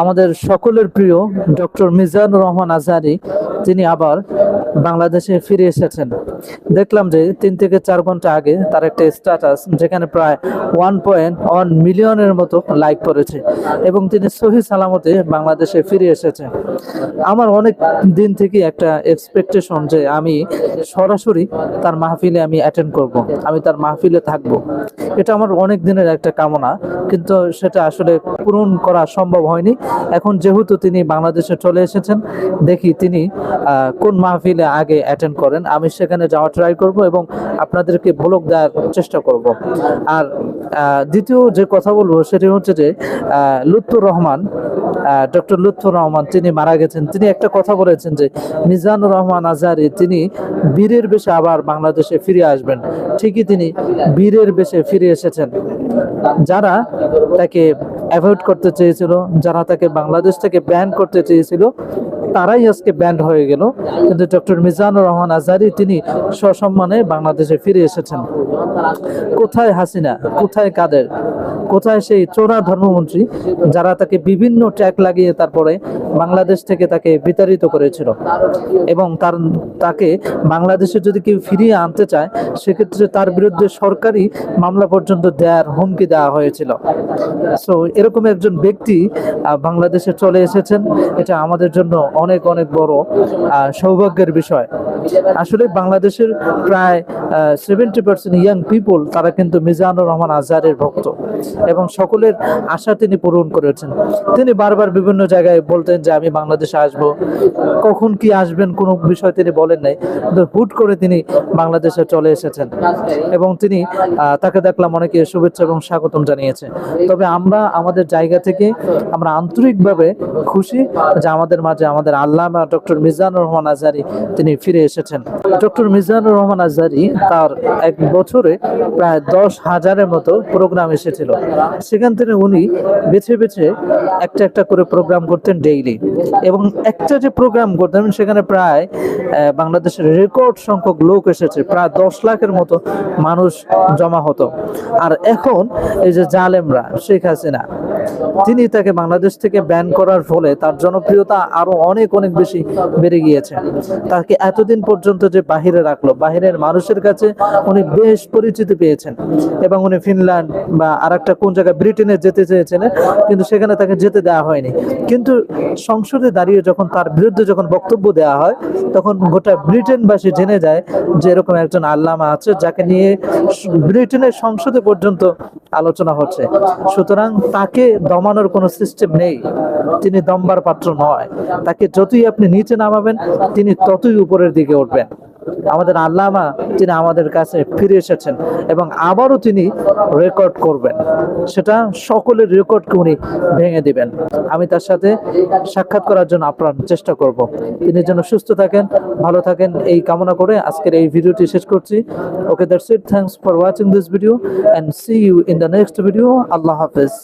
আমাদের সকলের প্রিয় ডক্টর মিজানুর রহমান আজহারি, তিনি আবার বাংলাদেশে ফিরে এসেছেন। দেখলাম যে তিন থেকে চার ঘণ্টা আগে তার একটা স্ট্যাটাস যেখানে প্রায় ওয়ান পয়েন্ট ওয়ান মিলিয়নের মতো লাইক করেছে এবং তিনি সহি সালামতে বাংলাদেশে ফিরে এসেছেন। আমার অনেক দিন থেকে একটা এক্সপেকটেশন যে আমি সরাসরি তার মাহফিলে আমি অ্যাটেন্ড করব, আমি তার মাহফিলে থাকব। এটা আমার অনেক দিনের একটা কামনা। কিন্তু সেটা আসলে পূরণ করা সম্ভব হয়নি। এখন যেহেতু তিনি বাংলাদেশে চলে এসেছেন, দেখি তিনি কোন মাহফিলে আগে অ্যাটেন্ড করেন। আমি সেখানে যাওয়া ট্রাই করব এবং আপনাদেরকে ভোলক দেওয়ার চেষ্টা করব। আর দ্বিতীয় যে কথা বলব সেটি হচ্ছে যে লুৎফুর রহমান ডক্টর লুৎফুর রহমান তিনি মারা গেছেন। তিনি একটা কথা বলেছেন যে, মিজানুর রহমান আজহারি তিনি বীরের বেশে আবার বাংলাদেশে ফিরে আসবেন। ঠিকই তিনি বীরের বেশে ফিরে এসেছেন। যারা তাকে অ্যাভয়েড করতে চেয়েছিল, যারা তাকে বাংলাদেশ থেকে ব্যান করতে চেয়েছিল, তারাই আজকে ব্যান্ড হয়ে গেল। কিন্তু ডক্টর মিজানুর রহমান আজারি, তিনি সসম্মানে বাংলাদেশে ফিরে এসেছেন। কোথায় হাসিনা? কোথায় কাদের? কোথায় সেই চোরা ধর্মমন্ত্রী যারা তাকে বিভিন্ন ট্র্যাক লাগিয়ে তারপরে বাংলাদেশ থেকে তাকে বিতাড়িত করেছিল। এবং তার, তাকে বাংলাদেশে যদি কেউ ফিরিয়ে আনতে চায়, সেক্ষেত্রে তার বিরুদ্ধে সরকারি মামলা পর্যন্ত দেওয়ার হুমকি দেওয়া হয়েছিল। সো এরকম একজন ব্যক্তি বাংলাদেশে চলে এসেছেন। এটা আমাদের জন্য অনেক অনেক বড় সৌভাগ্যের বিষয়। আসলে বাংলাদেশের প্রায় সেভেন্টি পার্সেন্ট ইয়াং পিপল তারা কিন্তু মিজানুর রহমান আজহারের ভক্ত এবং সকলের আশা তিনি পূরণ করেছেন। তিনি বারবার বিভিন্ন জায়গায় বলতেন যে আমি বাংলাদেশে আসব। কখন কি আসবেন কোনো বিষয় তিনি বলেন নাই। কিন্তু হুট করে তিনি বাংলাদেশে চলে এসেছেন এবং তিনি তাকে দেখলাম অনেকে শুভেচ্ছা এবং স্বাগতম জানিয়েছে। তবে আমরা আমাদের জায়গা থেকে আমরা আন্তরিকভাবে খুশি যে আমাদের মাঝে আমাদের আল্লামা ডক্টর মিজানুর রহমান আজহারি তিনি ফিরে এসেছেন। ডক্টর মিজানুর রহমান আজহারি তার এক বছরে প্রায় দশ হাজারের মতো প্রোগ্রাম এসেছিল। সেখান থেকে উনি বেছে বেছে একটা একটা করে প্রোগ্রাম করতেন ডেইলি এবং একটা যে প্রোগ্রাম করতেন, সেখানে প্রায় বাংলাদেশের রেকর্ড সংখ্যক লোক এসেছে। প্রায় দশ লাখের মতো মানুষ জমা হতো। আর এখন এই যে জালেমরা, শেখ হাসিনা তিনি তাকে বাংলাদেশ থেকে ব্যান করার ফলে তার জনপ্রিয়তা আরও অনেক অনেক বেশি বেড়ে গিয়েছে। তাকে এতদিন পর্যন্ত যে বাহিরে রাখল, বাহিরের মানুষের কাছে উনি বেশ পরিচিতি পেয়েছেন এবং উনি ফিনল্যান্ড বা আর একটা কোন জায়গায় ব্রিটেনে যেতে চেয়েছিলেন কিন্তু সেখানে তাকে যেতে দেওয়া হয়নি। কিন্তু সংসদে দাঁড়িয়ে যখন তার বিরুদ্ধে যখন বক্তব্য দেওয়া হয়, তখন গোটা ব্রিটেনবাসী জেনে যায় যে এরকম একজন আল্লামা আছে যাকে নিয়ে ব্রিটেনের সংসদে পর্যন্ত আলোচনা হচ্ছে। সুতরাং তাকে দমানোর কোনো সিস্টেম নেই। তিনি দমবার পাত্র নয়। তাকে যতই আপনি নিচে নামাবেন, তিনি ততই উপরের দিকে উঠবেন। আমাদের আল্লামা তিনি আমাদের কাছে ফিরে এসেছেন এবং আবারও তিনি রেকর্ড করবেন। সেটা সকলের রেকর্ডকে উনি ভেঙে দিবেন। আমি তার সাথে সাক্ষাৎ করার জন্য আপ্রাণ চেষ্টা করব। তিনি যেন সুস্থ থাকেন, ভালো থাকেন, এই কামনা করে আজকের এই ভিডিওটি শেষ করছি। Okay that's it thanks for watching this video and see you in the next video আল্লাহ হাফেজ।